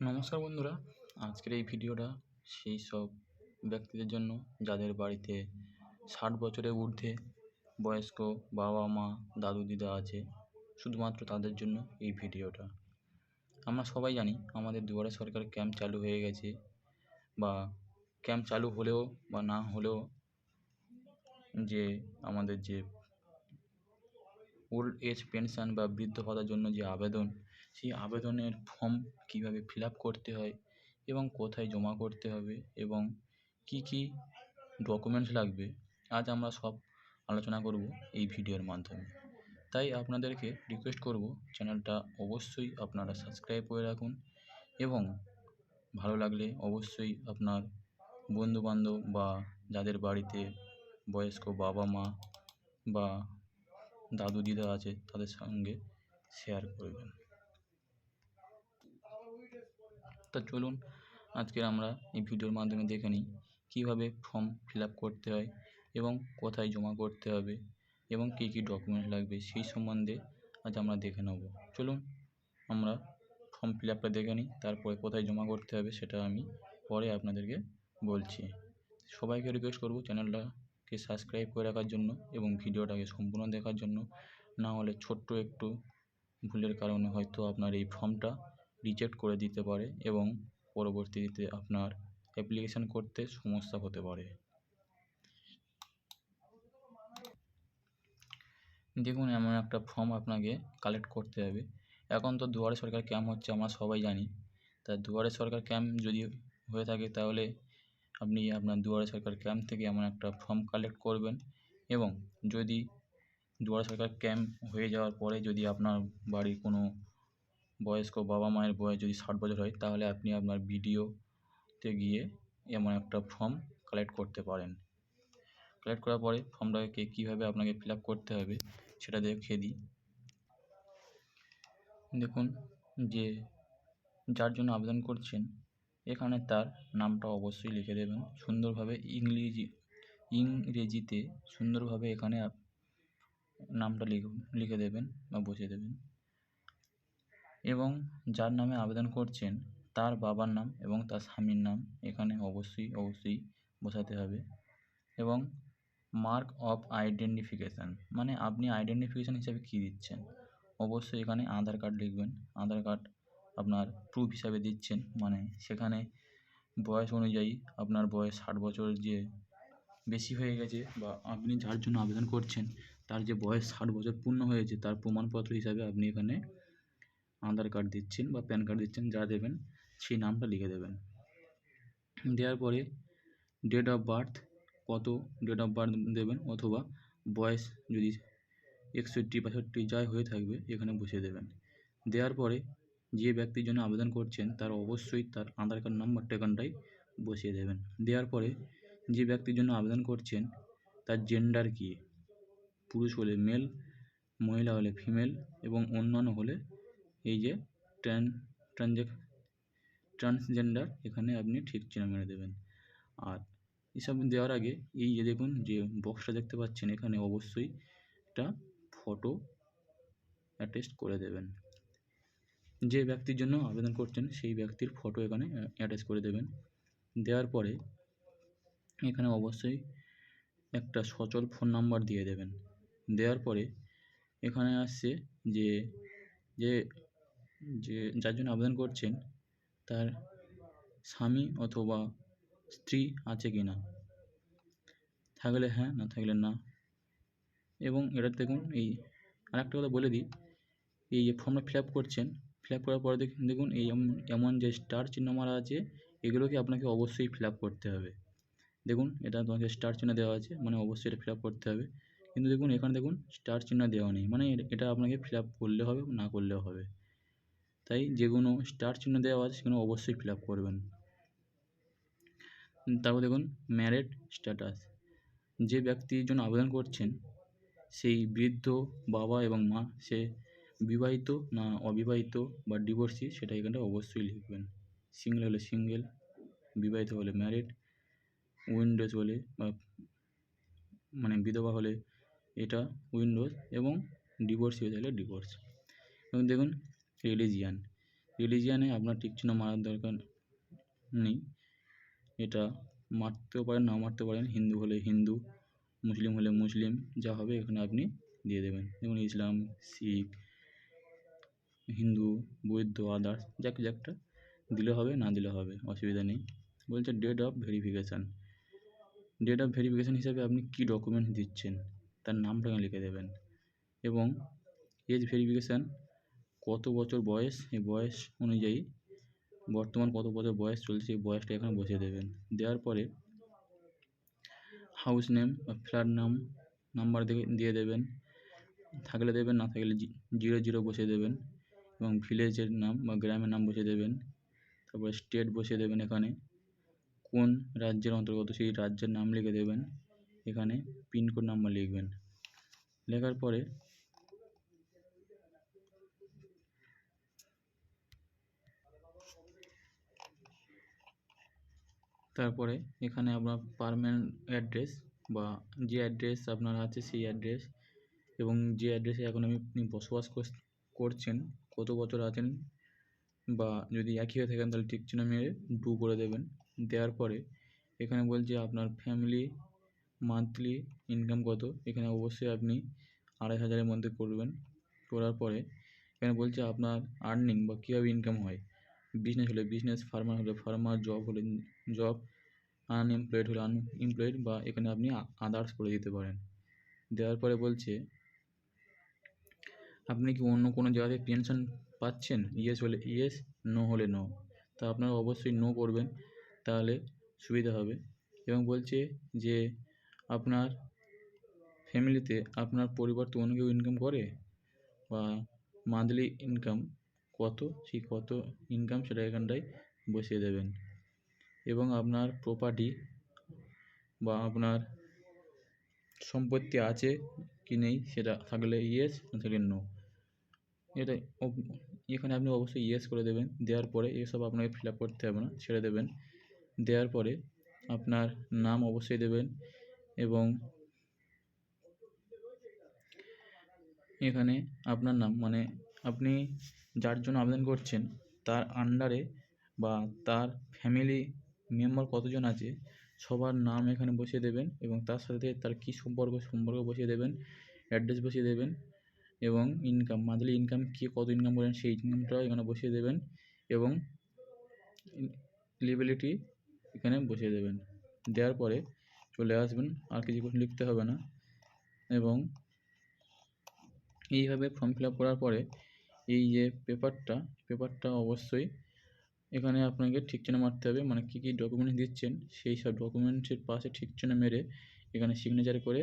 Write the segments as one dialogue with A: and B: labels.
A: নমস্কার বন্ধুরা, আজকের এই ভিডিওটা সেই সব ব্যক্তিদের জন্য যাদের বাড়িতে ষাট বছরের ঊর্ধ্বে বয়স্ক বাবা মা, দাদু দিদা আছে, শুধুমাত্র তাদের জন্য এই ভিডিওটা। আমরা সবাই জানি আমাদের দুয়ারে সরকার ক্যাম্প চালু হয়ে গেছে বা ক্যাম্প চালু হলেও বা না হলেও যে আমাদের যে ওল্ড এজ পেনশন বা বৃদ্ধ ভাতার জন্য যে আবেদন সেই আবেদনের ফর্ম কীভাবে ফিল আপ করতে হয় এবং কোথায় জমা করতে হবে এবং কী কী ডকুমেন্টস লাগবে, আজ আমরা সব আলোচনা করব এই ভিডিওর মাধ্যমে। তাই আপনাদেরকে রিকোয়েস্ট করব চ্যানেলটা অবশ্যই আপনারা সাবস্ক্রাইব করে রাখুন এবং ভালো লাগলে অবশ্যই আপনার বন্ধুবান্ধব বা যাদের বাড়িতে বয়স্ক বাবা মা বা দাদু দিদা আছে তাদের সঙ্গে শেয়ার করবেন। তা চলুন আজকের আমরা এই ভিডিওর মাধ্যমে দেখে নিই কীভাবে ফর্ম ফিল আপ করতে হয় এবং কোথায় জমা করতে হবে এবং কী কী ডকুমেন্টস লাগবে সেই সম্বন্ধে আজ আমরা দেখে নেব। চলুন আমরা ফর্ম ফিল আপটা দেখে নিই, তারপরে কোথায় জমা করতে হবে সেটা আমি পরে আপনাদেরকে বলছি। সবাইকে রিকোয়েস্ট করব চ্যানেলটাকে সাবস্ক্রাইব করে রাখার জন্য এবং ভিডিওটাকে সম্পূর্ণ দেখার জন্য। না হলে ছোট্ট একটু ভুলের কারণে হয়তো আপনার এই ফর্মটা রিজেক্ট করে দিতে পারে এবং পরবর্তীতে আপনার অ্যাপ্লিকেশান করতে সমস্যা হতে পারে। দেখুন, এমন একটা ফর্ম আপনাকে কালেক্ট করতে হবে। এখন তো দুয়ারে সরকার ক্যাম্প হচ্ছে, আমরা সবাই জানি। তা দুয়ারে সরকার ক্যাম্প যদি হয়ে থাকে, তাহলে আপনি আপনার দুয়ারে সরকার ক্যাম্প থেকে এমন একটা ফর্ম কালেক্ট করবেন এবং যদি দুয়ারে সরকার ক্যাম্প হয়ে যাওয়ার পরে যদি আপনার বাড়ির কোনো বয়স্ক বাবা মায়ের বয়স যদি ষাট বছর হয়, তাহলে আপনি আপনার বিডিওতে গিয়ে এমন একটা ফর্ম কালেক্ট করতে পারেন। কালেক্ট করার পরে ফর্মটাকে কীভাবে আপনাকে ফিল করতে হবে, সেটা দেখিয়ে দিই। দেখুন যে যার জন্য আবেদন করছেন, এখানে তার নামটা অবশ্যই লিখে দেবেন। সুন্দরভাবে ইংরেজি, ইংরেজিতে সুন্দরভাবে এখানে নামটা লিখে দেবেন বা বসিয়ে দেবেন। এবং যার নামে আবেদন করছেন, তার বাবার নাম এবং তার স্বামীর নাম এখানে অবশ্যই অবশ্যই বসাতে হবে। এবং মার্ক অফ আইডেন্টিফিকেশান মানে আপনি আইডেন্টিফিকেশান হিসাবে কী দিচ্ছেন? অবশ্যই এখানে আধার কার্ড লিখবেন। আধার কার্ড আপনার প্রুফ হিসাবে দিচ্ছেন। মানে সেখানে বয়স অনুযায়ী আপনার বয়স ষাট বছর যে বেশি হয়ে গেছে বা আপনি যার জন্য আবেদন করছেন, তার যে বয়স ষাট বছর পূর্ণ হয়েছে, তার প্রমাণপত্র হিসাবে আপনি এখানে আধার কার্ড দিচ্ছেন বা প্যান কার্ড দিচ্ছেন, যা দেবেন, সেই নামটা লিখে দেবেন। দেওয়ার পরে ডেট অফ বার্থ কত ডেট অফ বার্থ দেবেন অথবা বয়স যদি একষট্টি, বাষট্টি যাই হয়ে থাকবে, এখানে বসিয়ে দেবেন। দেওয়ার পরে যে ব্যক্তির জন্য আবেদন করছেন, তার অবশ্যই তার আধার কার্ড নাম্বারটা এখানটায় বসিয়ে দেবেন। দেওয়ার পরে যে ব্যক্তির জন্য আবেদন করছেন, তার জেন্ডার কী? পুরুষ হলে মেল মহিলা হলে ফিমেল এবং অন্যান্য হলে এই যে ট্রান ট্রান্সজেন্ডার, এখানে আপনি ঠিক চিহ্ন মেরে দেবেন। আর এসব দেওয়ার আগে এই যে দেখুন যে বক্সটা দেখতে পাচ্ছেন, এখানে অবশ্যই একটা ফটো অ্যাটেস্ট করে দেবেন। যে ব্যক্তির জন্য আবেদন করছেন, সেই ব্যক্তির ফটো এখানে অ্যাটাচ করে দেবেন। দেওয়ার পরে এখানে অবশ্যই একটা সচল ফোন নাম্বার দিয়ে দেবেন। দেওয়ার পরে এখানে আসছে যে যে যে যার জন্য আবেদন করছেন, তার স্বামী অথবা স্ত্রী আছে কি না? থাকলে হ্যাঁ না থাকলে না। এবং এটা দেখুন, এই আরেকটা কথা বলে দিই, এই যে ফর্মটা ফিল আপ করছেন ফিল আপ করার পরে দেখুন, এই এমন যে স্টার চিহ্ন মারা আছে, এগুলোকে আপনাকে অবশ্যই ফিল আপ করতে হবে। দেখুন, এটা তোমাকে স্টার চিহ্ন দেওয়া আছে মানে অবশ্যই এটা ফিল আপ করতে হবে। কিন্তু দেখুন, এখানে দেখুন স্টার চিহ্ন দেওয়া নেই মানে এটা আপনাকে ফিল আপ করলে হবে, না করলেও হবে। তাই যেগুলো স্টার চিহ্ন দেওয়া আছে সেগুলো অবশ্যই ফিল আপ করবেন। তারপর দেখুন ম্যারেড স্ট্যাটাস যে ব্যক্তির জন্য আবেদন করছেন, সেই বৃদ্ধ বাবা এবং মা, সে বিবাহিত না অবিবাহিত বা ডিভোর্সি সেটা এখানটা অবশ্যই লিখবেন। সিঙ্গেল হলে সিঙ্গেল বিবাহিত হলে ম্যারেড উইন্ডোজ হলে, বা মানে বিধবা হলে এটা উইন্ডোজ এবং ডিভোর্সি হয়ে থাকলে ডিভোর্স এবং দেখুন রিলিজিয়ান রিলিজিয়ানে আপনার টিক চিহ্ন মারার দরকার নেই। এটা মারতেও পারেন, না মারতে পারেন, হিন্দু হলে হিন্দু, মুসলিম হলে মুসলিম, যা হবে এখানে আপনি দিয়ে দেবেন। যেমন ইসলাম, শিখ, হিন্দু, বৌদ্ধ আদার্স যা কিছু একটা দিলে হবে, না দিলে হবে, অসুবিধা নেই। বলছে date of verification date of verification হিসাবে আপনি কী ডকুমেন্টস দিচ্ছেন? তার নামটা লিখে দেবেন। এবং এজ ভেরিফিকেশান কত বছর বয়স? এই বয়স অনুযায়ী বর্তমান কত বছর বয়স চলছে, এই বয়সটা এখানে বসিয়ে দেবেন। দেওয়ার পরে হাউস নেম বা ফ্ল্যাট নাম নাম্বার দিয়ে দেবেন। থাকলে দেবেন, না থাকলে জিরো জিরো বসিয়ে দেবেন। এবং ভিলেজের নাম বা গ্রামের নাম বসিয়ে দেবেন। তারপরে স্টেট বসিয়ে দেবেন এখানে। কোন রাজ্যের অন্তর্গত সেই রাজ্যের নাম লিখে দেবেন। এখানে পিনকোড নাম্বার লিখবেন। লেখার পরে তারপরে এখানে আপনার পার্মানেন্ট অ্যাড্রেস বা যে অ্যাড্রেস আপনার আছে সেই অ্যাড্রেস এবং যে অ্যাড্রেসে এখন আপনি বসবাস করছ- করছেন, কত বছর আছেন বা যদি একই হয়ে থাকেন তাহলে ঠিক চিহ্ন মেরে ডু করে দেবেন। দেওয়ার পরে এখানে বলছে আপনার ফ্যামিলি মান্থলি ইনকাম কত? এখানে অবশ্যই আপনি আড়াই হাজারের মধ্যে করবেন। করার পরে এখানে বলছে আপনার আর্নিং বা কীভাবে ইনকাম হয়? বিজনেস হলে বিজনেস ফার্মার হলে ফার্মার জব হলে জব আনএমপ্লয়েড হলে আনএমপ্লয়েড বা এখানে আপনি আদার্স করে দিতে পারেন। দেওয়ার পরে বলছে, আপনি কি অন্য কোনো জায়গাতে পেনশন পাচ্ছেন? ইয়েস হলে ইয়েস নো হলে নো তা আপনারা অবশ্যই নো করবেন, তাহলে সুবিধা হবে। এবং বলছে যে, আপনার ফ্যামিলিতে আপনার পরিবার তো অন্য কেউ ইনকাম করে? বা মান্থলি ইনকাম কত? সেই কত ইনকাম সেটা এখানটায় বসিয়ে দেবেন। এবং আপনার প্রপার্টি বা আপনার সম্পত্তি আছে কি নেই সেটা থাকলে ইয়েস না থাকলে নো এটা এখানে আপনি অবশ্যই ইয়েস করে দেবেন। দেওয়ার পরে এসব আপনাকে ফিল আপ করতে হবে না, ছেড়ে দেবেন। দেওয়ার পরে আপনার নাম অবশ্যই দেবেন এবং এখানে আপনার নাম মানে আপনি যার জন্য আবেদন করছেন, তার আন্ডারে বা তার ফ্যামিলি মেম্বার কতজন আছে, সবার নাম এখানে বসিয়ে দেবেন এবং তার সাথে তার কী সম্পর্ক সম্পর্ক বসিয়ে দেবেন অ্যাড্রেস বসিয়ে দেবেন এবং ইনকাম মান্থলি ইনকাম কে, কত ইনকাম করেন সেই ইনকামটাও এখানে বসিয়ে দেবেন এবং এলিজিবিলিটি এখানে বসিয়ে দেবেন। দেওয়ার পরে চলে আসবেন, আর কিছু কিছু লিখতে হবে না এবং এইভাবে ফর্ম ফিল আপ করার পরে এই যে পেপারটা পেপারটা অবশ্যই এখানে আপনাকে ঠিক চিহ্ন মারতে হবে মানে কী কী ডকুমেন্টস দিচ্ছেন, সেই সব ডকুমেন্টসের পাশে ঠিক চিহ্ন মেরে এখানে সিগনেচার করে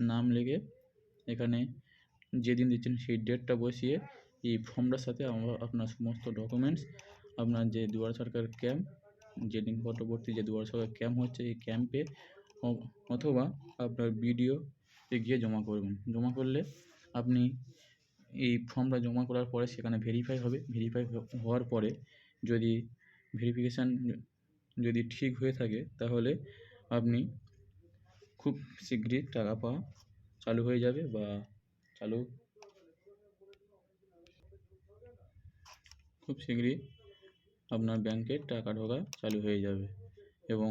A: নাম লিখে এখানে যেদিন দিচ্ছেন সেই ডেটটা বসিয়ে এই ফর্মটার সাথে আপনার সমস্ত ডকুমেন্টস আপনার যে দুয়ার সরকার ক্যাম্প যে নিকটবর্তী যে দুয়ার সরকার ক্যাম্প হচ্ছে এই ক্যাম্পে অথবা আপনার বিডিওতে গিয়ে জমা করবেন। জমা করলে আপনি এই ফর্মটা জমা করার পরে সেখানে ভেরিফাই হবে। ভেরিফাই হওয়ার পরে যদি ভেরিফিকেশান যদি ঠিক হয়ে থাকে, তাহলে আপনি খুব শীঘ্রই টাকা পাওয়া চালু হয়ে যাবে বা চালু খুব শীঘ্রই আপনার ব্যাংকে টাকা ঢোকা চালু হয়ে যাবে এবং